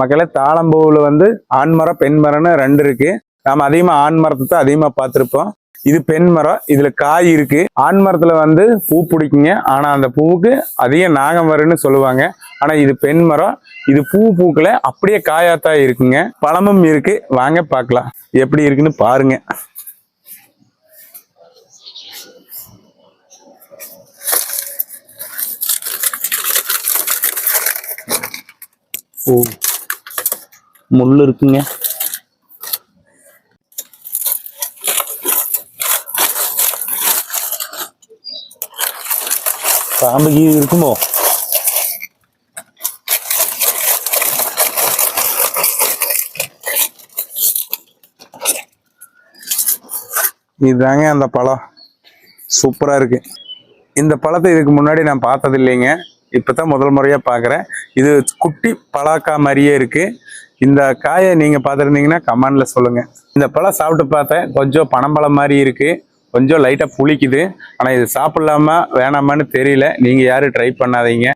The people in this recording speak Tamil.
மக்களே தாளம்பூவில் வந்து ஆண்மரம் பெண்மரம்னு ரெண்டு இருக்கு. நாம அதிகமாக ஆண் மரத்தை தான் அதிகமாக பார்த்துருப்போம். இது பெண் மரம் இதுல காய் இருக்கு. ஆண் மரத்துல வந்து பூ பிடிக்குங்க. ஆனா அந்த பூவுக்கு அதிக நாகம் வரும்னு சொல்லுவாங்க. ஆனா இது பெண் மரம். இது பூ பூக்கல அப்படியே காயாத்தான் இருக்குங்க. பழமும் இருக்கு. வாங்க பார்க்கலாம். எப்படி இருக்குன்னு பாருங்க. ஓ முள் இருக்குங்க. பாம்பு கீது இருக்குமோ? இதுதாங்க அந்த பழம். சூப்பரா இருக்கு. இந்த பழத்தை இதுக்கு முன்னாடி நான் பார்த்தது இல்லைங்க இப்பதான் முதல் முறையாக பார்க்குறேன் இது குட்டி பலாக்கா மாதிரியே இருக்குது இந்த காயை நீங்கள் பார்த்துருந்தீங்கன்னா கமெண்ட்ல சொல்லுங்கள் இந்த பழம் சாப்பிட்டு பார்த்தேன். கொஞ்சம் பனம்பழம் மாதிரி இருக்குது கொஞ்சம் லைட்டாக புளிக்குது. ஆனால் இது சாப்பிட்லாமா வேணாமான்னு தெரியல. நீங்கள் யாரும் ட்ரை பண்ணாதீங்க.